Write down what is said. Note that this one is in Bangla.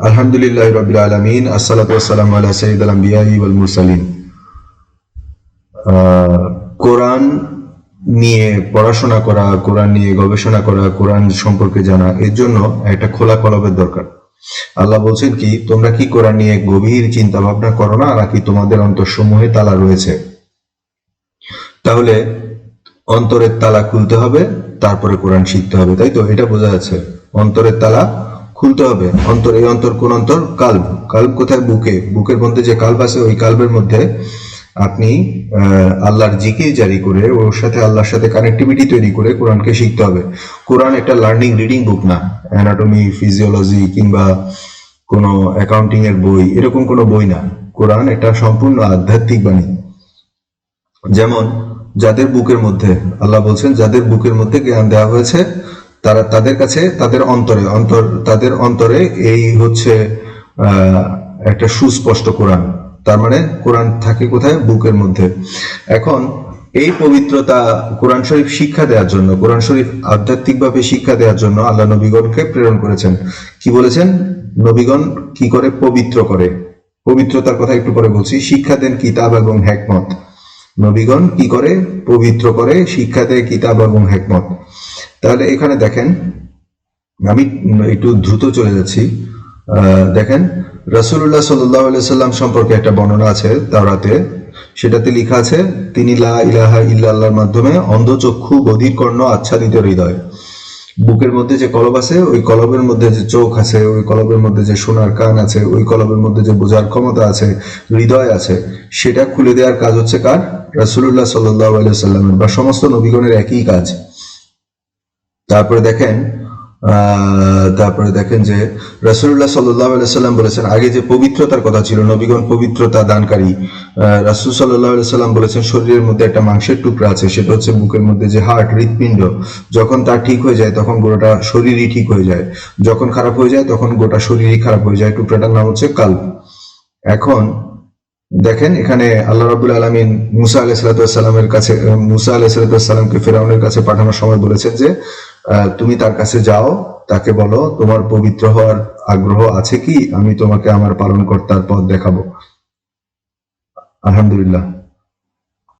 আলহামদুলিল্লাহ রবিল আলমিন আসসালামু আলা সাইয়্যিদিল আম্বিয়াই ওয়াল মুরসালিন। কোরআন নিয়ে পড়াশোনা করা, কোরআন নিয়ে গবেষণা করা, কোরআন সম্পর্কে জানা, এর জন্য একটা খোলা কলবের দরকার। আল্লাহ বলছেন কি, তোমরা কি কোরআন নিয়ে গভীর চিন্তা ভাবনা করো না, নাকি তোমাদের অন্তরসমূহে তালা রয়েছে? তাহলে অন্তরের তালা খুলতে হবে, তারপরে কোরআন শিখতে হবে, তাই তো? এটা বোঝা যাচ্ছে। অন্তরের তালা খুলতে হবে। অন্তর, এই অন্তর, কোন অন্তর? কাল্ব কাল্ব কোথায়? বুকে। বুকের মধ্যে যে কাল্ব আছে, ওই কাল্বের মধ্যে আপনি আল্লাহর জিকির জারি করে, ওর সাথে আল্লাহর সাথে কানেক্টিভিটি তৈরি করে কোরআনকে শিখতে হবে। কোরআন একটা লার্নিং রিডিং বুক না। অ্যানাটমি ফিজিওলজি কিংবা কোনো অ্যাকাউন্টিং এর বই, এরকম কোনো বই না। কোরআন এটা সম্পূর্ণ আধ্যাত্মিক বাণী। যেমন, যাদের বুকের মধ্যে, আল্লাহ বলছেন, যাদের বুকের মধ্যে জ্ঞান দেওয়া হয়েছে তারা তাদের কাছে, তাদের অন্তরে, অন্তর, তাদের অন্তরে এই হচ্ছে একটা সুস্পষ্ট কোরআন। তার মানে কোরআন থাকে কোথায়? বুকের মধ্যে। এখন এই পবিত্রতা কোরআন শরীফ শিক্ষা দেওয়ার জন্য, কোরআন শরীফ আধ্যাত্মিকভাবে শিক্ষা দেওয়ার জন্য আল্লাহ নবীগণকে প্রেরণ করেছেন। কি বলেছেন? নবীগণ কি করে? পবিত্র করে। পবিত্রতার কথা একটু পরে বলছি। শিক্ষা দেন কিতাব এবং হ্যাকমত নবীগণ কি করে? পবিত্র করে, শিক্ষা দেয় কিতাব এবং হেকমত। তাহলে এখানে দেখেন, আমি একটু দ্রুত চলে যাচ্ছি। দেখেন, রাসূলুল্লাহ সাল্লাহ সাল্লাম সম্পর্কে একটা বর্ণনা আছে তাওরাতে। সেটাতে লেখা আছে, তিনি লা ইলাহা ইল্লাল্লাহর মাধ্যমে অন্ধচক্ষু কর্ণ আচ্ছাদিত হৃদয়। বুকের মধ্যে যে কলব আছে, ওই কলবের মধ্যে যে চোখ আছে, ওই কলবের মধ্যে যে সোনার কান আছে, ওই কলবের মধ্যে যে বোঝার ক্ষমতা আছে, হৃদয় আছে, সেটা খুলে দেওয়ার কাজ হচ্ছে কার? রাসূলুল্লাহ সাল্লাহ আলিয়া সাল্লামের বা সমস্ত নবীগণের একই কাজ। তারপরে দেখেন তারপরে দেখেন যে রাসূলুল্লাহ সাল্লাহ সাল্লাম বলেছেন, আগে যে পবিত্রতার কথা ছিল, নবীগণ পবিত্রতা দানকারী রাসূল সাল্লাহ সাল্লাম বলেছেন, শরীরের মধ্যে একটা মাংসের টুকরা আছে, সেটা হচ্ছে বুকের মধ্যে যে হার্ট হৃৎপিণ্ড, যখন তার ঠিক হয়ে যায়, তখন গোটা শরীরই ঠিক হয়ে যায়। যখন খারাপ হয়ে যায়, তখন গোটা শরীরই খারাপ হয়ে যায়। টুকরাটার নাম হচ্ছে কাল এখন দেখেন, এখানে আল্লাহ রাবুল আলমিন মুসা আলাহ সাল্লামের কাছে, মুসা আলাহ সাল্লামকে ফেরাউনের কাছে পাঠানোর সময় বলেছেন যে তুমি তার কাছে যাও, তাকে বলো, তোমার পবিত্র হওয়ার আগ্রহ আছে কি? আমি তোমাকে আমার পালন কর্তার পথ দেখাবো। আলহামদুলিল্লাহ।